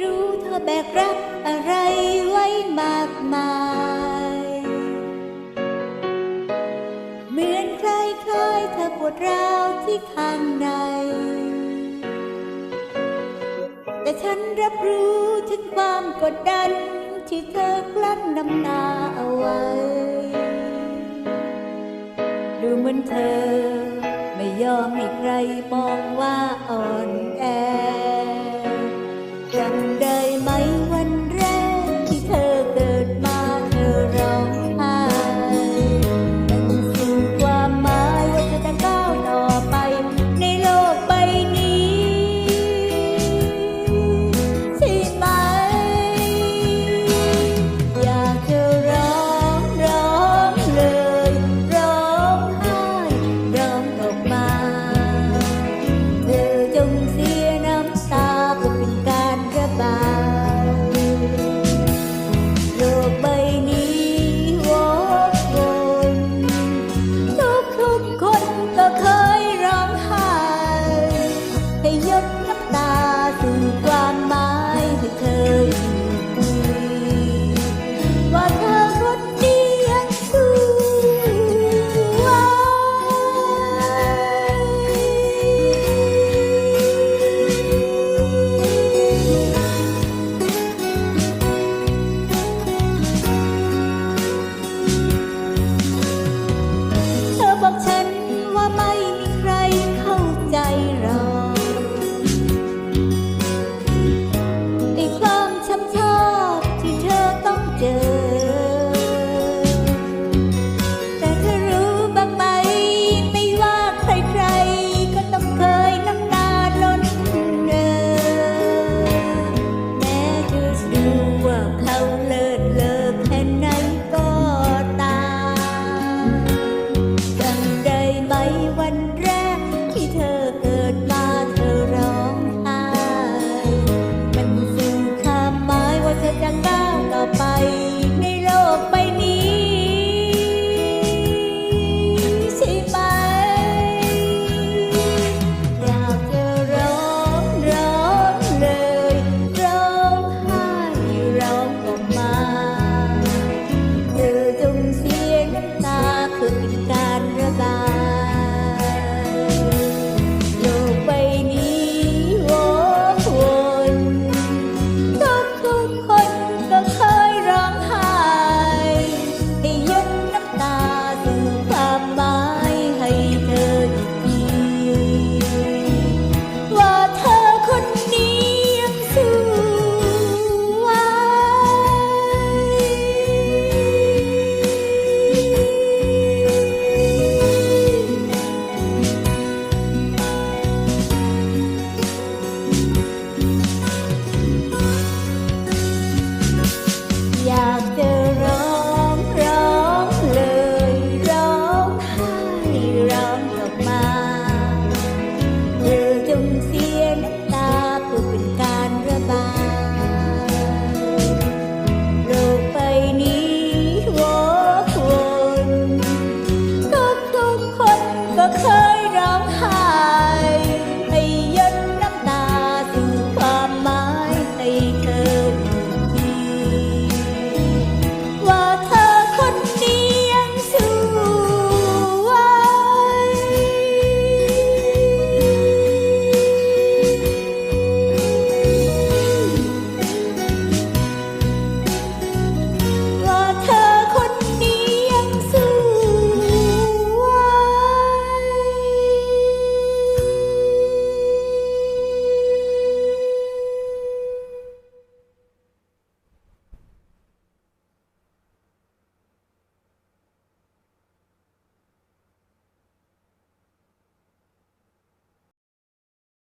รู้เธอแบกรับอะไรไว้มากมาย เหมือนคล้ายๆเธอปวดร้าวที่ข้างใน แต่ฉันรับรู้ถึงความกดดันที่เธอกลั้นน้ำตาเอาไว้ ดูเหมือนเธอไม่ยอมให้ใครมองว่าอ่อนแอ